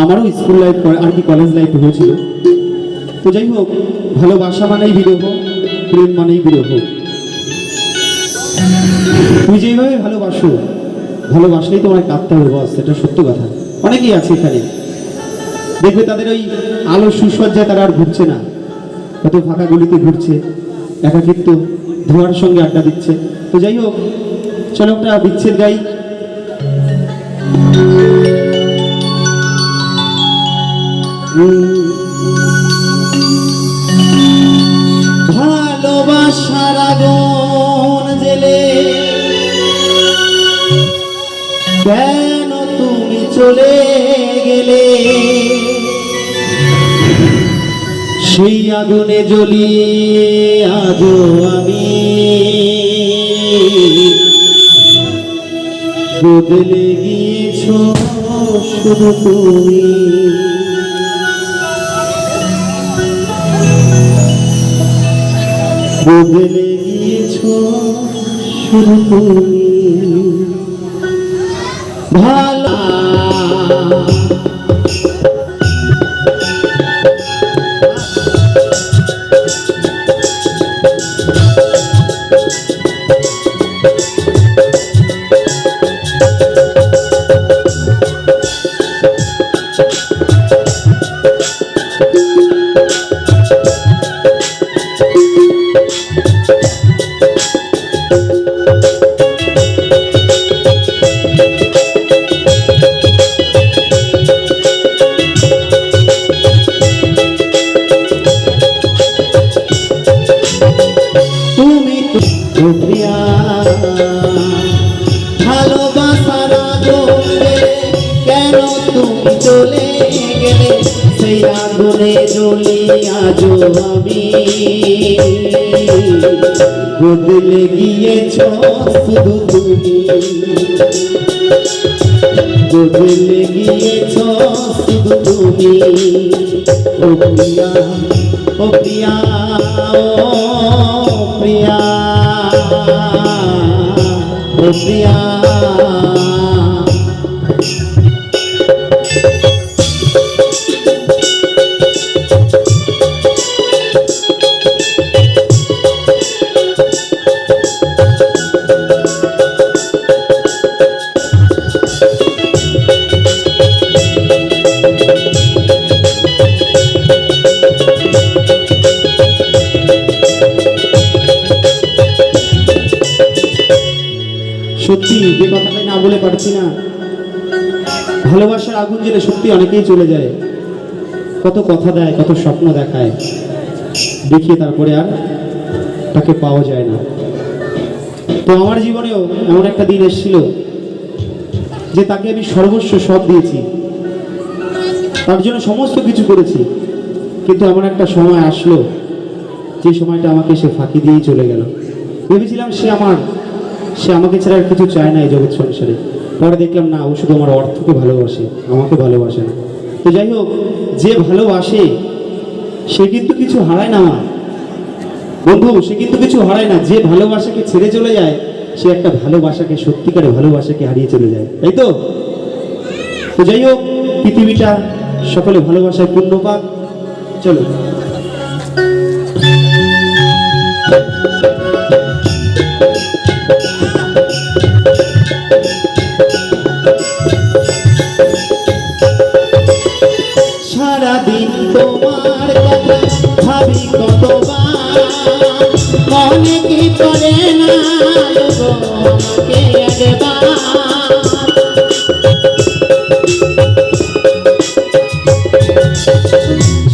আমারও school life আর কি college life হয়েছিল। তো যাই হোক, ভালোবাসা মানেই বিরহ, প্রেম মানেই বিরহ। তুমি যেইভাবে ভালোবাসো, ভালোবাসলেই তোমার কাঁদতে হবে বস এটা সত্য কথা। অনেকেই আছে এখানে। দেখবে তাদের ওই আলো সুসজ্জায় তারা আর ঘুরছে না। হয়তো ফাঁকা গলিতে ঘুরছে। একাকিত্ব ধোয়ার সঙ্গে আড্ডা দিচ্ছে। তো যাই হোক চলো একটা বিচ্ছেদ গাই। ভালোবাসার সেই আগুনে জ্বলিয়ে আজও আমি। বদলে গিয়েছ শুধু তুমি। বদলে গিয়েছ শুধু তুমি। তুমি আজও আমি বদলে গিয়েছ শুধু তুমি। বদলে গিয়েছ শুধু তুমি। ও প্রিয়া ও প্রিয়া ও প্রিয়া। ও প্রিয়া। সত্যি, যে কথাটাই না বলে পারছি না। ভালোবাসার আগুন জেলে সত্যি অনেকেই চলে যায়। কত কথা দেয়, কত স্বপ্ন দেখায়। দেখিয়ে তারপরে আর তাকে পাওয়া যায় না। তো আমার জীবনেও এমন একটা দিন এসেছিল যে তাকে আমি সর্বস্ব সব দিয়েছি। তার জন্য সমস্ত কিছু করেছি। কিন্তু এমন একটা সময় আসলো যে সময়টা আমাকে সে ফাঁকি দিয়েই চলে গেল। ভেবেছিলাম সে আমার সে আমাকে ছাড়া আর কিছু চায় না এই জগৎ সংসারে। পরে দেখলাম, না, ও শুধু আমার অর্থকে ভালোবাসে, আমাকে ভালোবাসে না। তো যাই হোক, যে ভালোবাসে, সে কিন্তু কিছু হারায় না। আমার বন্ধু, সে কিন্তু কিছু হারায় না। যে ভালোবাসাকে ছেড়ে চলে যায়, সে একটা ভালোবাসাকে, সত্যিকারে ভালোবাসাকে হারিয়ে চলে যায়। তাই তো? তো যাই হোক, পৃথিবীটা সকলে ভালোবাসায় পূর্ণ চলো। সারাদিন তোমার কথা ভাবি কতবার। মনে কি করে না আমাকে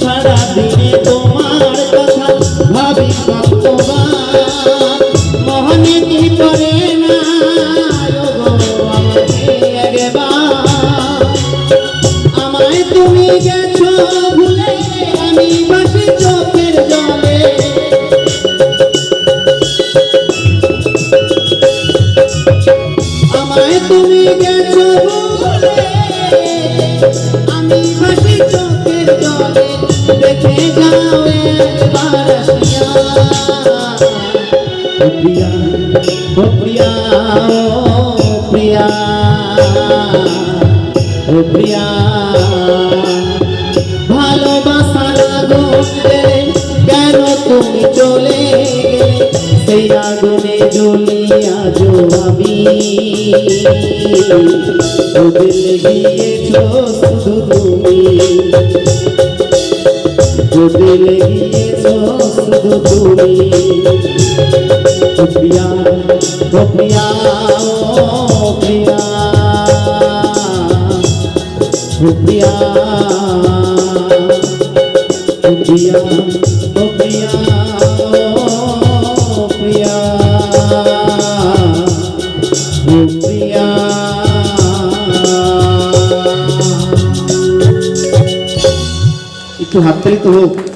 সারাদিনে তোমার কথা ভাবি কতবার। তুমি গেছো আমি হাসি চোখের জলে দেখে যাও একবার প্রিয়া, ও প্রিয়া ও প্রিয়া ও প্রিয়া। তুমি চলে সেই আগুনে জ্বলিয়া যো আমি। বদলে গিয়েছ শুধু তুমি। বদলে গিয়েছ শুধু তুমি। প্রিয়া প্রিয়া প্রিয়া तो हाथ तो हो।